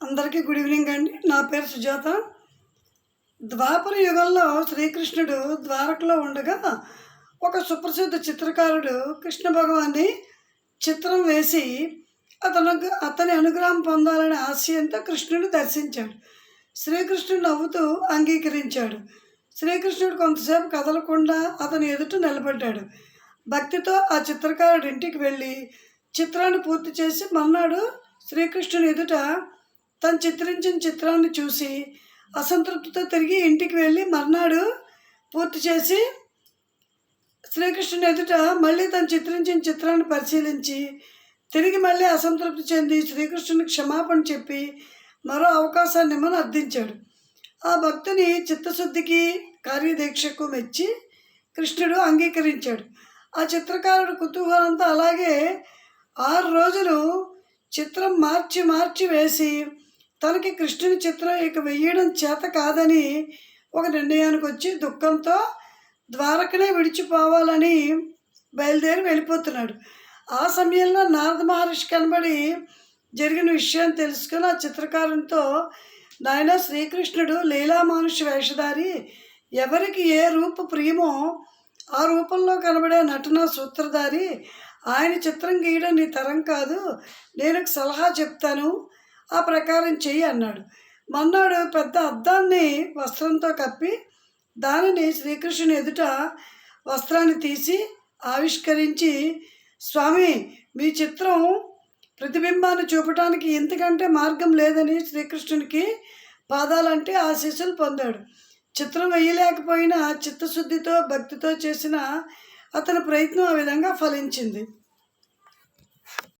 అందరికీ good evening అండి. నా పేరు సుజాత. ద్వాపర యుగంలో శ్రీకృష్ణుడు ద్వారకలో ఉండగా ఒక సుప్రసిద్ధ చిత్రకారుడు కృష్ణ భగవాన్ని చిత్రం వేసి అతను అతని అనుగ్రహం పొందాలనే ఆశయంతో కృష్ణుని దర్శించాడు. శ్రీకృష్ణుడు నవ్వుతూ అంగీకరించాడు. శ్రీకృష్ణుడు కొంతసేపు కదలకుండా అతని ఎదుట నిలబడ్డాడు. భక్తితో ఆ చిత్రకారుడి ఇంటికి వెళ్ళి చిత్రాన్ని పూర్తి చేసి మర్నాడు శ్రీకృష్ణుని ఎదుట తను చిత్రించిన చిత్రాన్ని చూసి అసంతృప్తితో తిరిగి ఇంటికి వెళ్ళి మర్నాడు పూర్తి చేసి శ్రీకృష్ణుని ఎదుట మళ్ళీ తను చిత్రించిన చిత్రాన్ని పరిశీలించి తిరిగి మళ్ళీ అసంతృప్తి చెంది శ్రీకృష్ణుని క్షమాపణ చెప్పి మరో అవకాశాన్ని ఇమ్మని అర్థించాడు ఆ భక్తుని చిత్తశుద్ధికి కార్యదీక్షకు మెచ్చి కృష్ణుడు అంగీకరించాడు. ఆ చిత్రకారుడు కుతూహలంతో అలాగే ఆరు రోజులు చిత్రం మార్చి మార్చి వేసి తనకి కృష్ణుని చిత్రం ఇక వెయ్యడం చేత కాదని ఒక నిర్ణయానికి వచ్చి దుఃఖంతో ద్వారకనే విడిచిపోవాలని బయలుదేరి వెళ్ళిపోతున్నాడు. ఆ సమయంలో నారద మహర్షి కనబడి జరిగిన విషయం తెలుసుకుని ఆ చిత్రకారునితో నాయన శ్రీకృష్ణుడు లీలామానుష వేషధారి. ఎవరికి ఏ రూప ప్రియమో ఆ రూపంలో కనబడే నటన సూత్రధారి. ఆయన చిత్రం గీయడం నీ తరం కాదు. నేను సలహా చెప్తాను. ఆ ప్రకారం చెయ్యి అన్నాడు. మన్నాడు పెద్ద అద్దాన్ని వస్త్రంతో కప్పి దానిని శ్రీకృష్ణుని ఎదుట వస్త్రాన్ని తీసి ఆవిష్కరించి స్వామి మీ చిత్రం ప్రతిబింబాన్ని చూపటానికి ఇంతకంటే మార్గం లేదని శ్రీకృష్ణునికి పాదాలంటే ఆశీస్సులు పొందాడు. చిత్రం వేయలేకపోయినా చిత్తశుద్ధితో భక్తితో చేసిన అతని ప్రయత్నం ఆ విధంగా ఫలించింది.